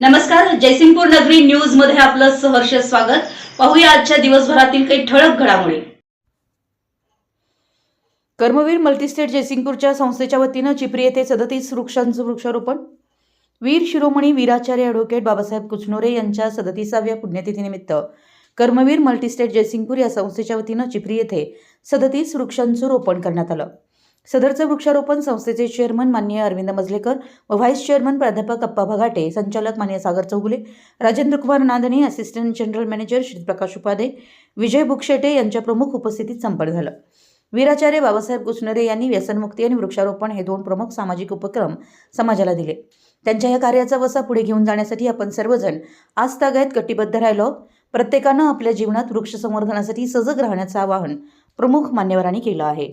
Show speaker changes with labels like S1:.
S1: नमस्कार जयसिंगपूर नगरी न्यूजमध्ये आपलं सहर्ष स्वागत. पाहूया आजच्या दिवसभरातील काही ठळक घडामोडी. कर्मवीर मल्टीस्टेट जयसिंगपूरच्या संस्थेच्या वतीनं चिपरी येथे सदतीस वृक्षांचं वृक्षारोपण. वीर शिरोमणी वीराचार्य ॲडव्होकेट बाबासाहेब कुचनोरे यांच्या सदतीसाव्या पुण्यतिथीनिमित्त कर्मवीर मल्टीस्टेट जयसिंगपूर या संस्थेच्या वतीनं चिपरी येथे सदतीस वृक्षांचं रोपण करण्यात आलं. सदरचं वृक्षारोपण संस्थेचे चेअरमन माननीय अरविंद मजलेकर व व्हाईस चेअरमन प्राध्यापक अप्पा भगाटे संचालक मान्य Sagar Chougule Rajendra Kumar Nandane assistant general manager Shri Prakash Upadhye Vijay Bukshete यांच्या प्रमुख उपस्थितीत संपन्न झालं. वीराचार्य बाबासाहेब कुचनरे यांनी व्यसनमुक्ती आणि वृक्षारोपण हे दोन प्रमुख सामाजिक उपक्रम समाजाला दिले. त्यांच्या या कार्याचा वसा पुढे घेऊन जाण्यासाठी आपण सर्वजण आज तागायत कटिबद्ध राहिलो प्रत्येकानं आपल्या जीवनात वृक्ष संवर्धनासाठी सजग राहण्याचं आवाहन प्रमुख मान्यवरांनी केलं आहे.